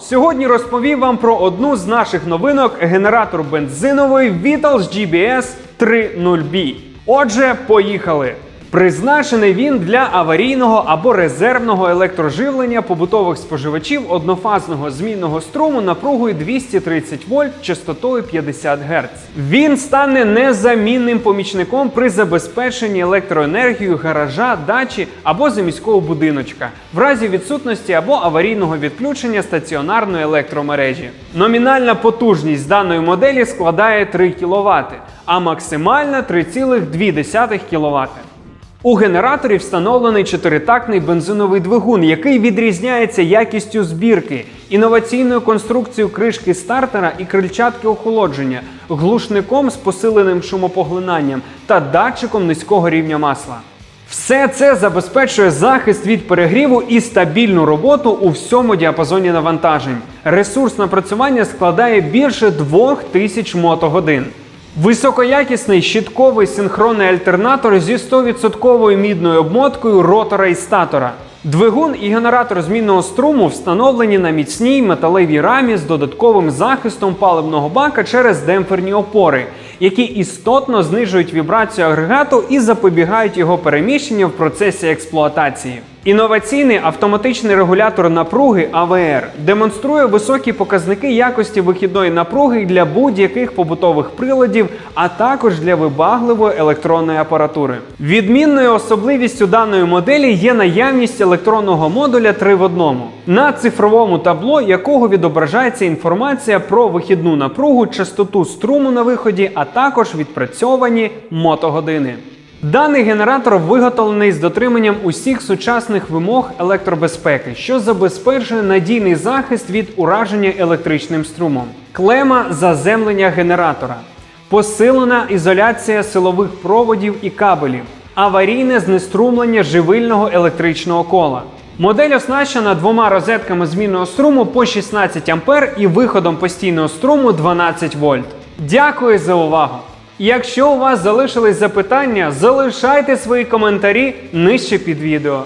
Сьогодні розповім вам про одну з наших новинок генератор бензиновий Vitals GBS 3.0B. Отже, поїхали! Призначений він для аварійного або резервного електроживлення побутових споживачів однофазного змінного струму напругою 230 вольт частотою 50 Гц. Він стане незамінним помічником при забезпеченні електроенергією гаража, дачі або заміського будиночка в разі відсутності або аварійного відключення стаціонарної електромережі. Номінальна потужність даної моделі складає 3 кВт, а максимальна 3,2 кВт. У генераторі встановлений чотиритактний бензиновий двигун, який відрізняється якістю збірки, інноваційною конструкцією кришки стартера і крильчатки охолодження, глушником з посиленим шумопоглинанням та датчиком низького рівня масла. Все це забезпечує захист від перегріву і стабільну роботу у всьому діапазоні навантажень. Ресурс напрацювання складає більше 2000 мотогодин. Високоякісний щитковий синхронний альтернатор зі 100% мідною обмоткою ротора і статора. Двигун і генератор змінного струму встановлені на міцній металевій рамі з додатковим захистом паливного бака через демпферні опори, які істотно знижують вібрацію агрегату і запобігають його переміщенню в процесі експлуатації. Інноваційний автоматичний регулятор напруги АВР демонструє високі показники якості вихідної напруги для будь-яких побутових приладів, а також для вибагливої електронної апаратури. Відмінною особливістю даної моделі є наявність електронного модуля 3 в одному, на цифровому табло якого відображається інформація про вихідну напругу, частоту струму на виході, а також відпрацьовані мотогодини. Даний генератор виготовлений з дотриманням усіх сучасних вимог електробезпеки, що забезпечує надійний захист від ураження електричним струмом, клема заземлення генератора, посилена ізоляція силових проводів і кабелів, аварійне знеструмлення живильного електричного кола. Модель оснащена двома розетками змінного струму по 16 А і виходом постійного струму 12 вольт. Дякую за увагу! Якщо у вас залишились запитання, залишайте свої коментарі нижче під відео.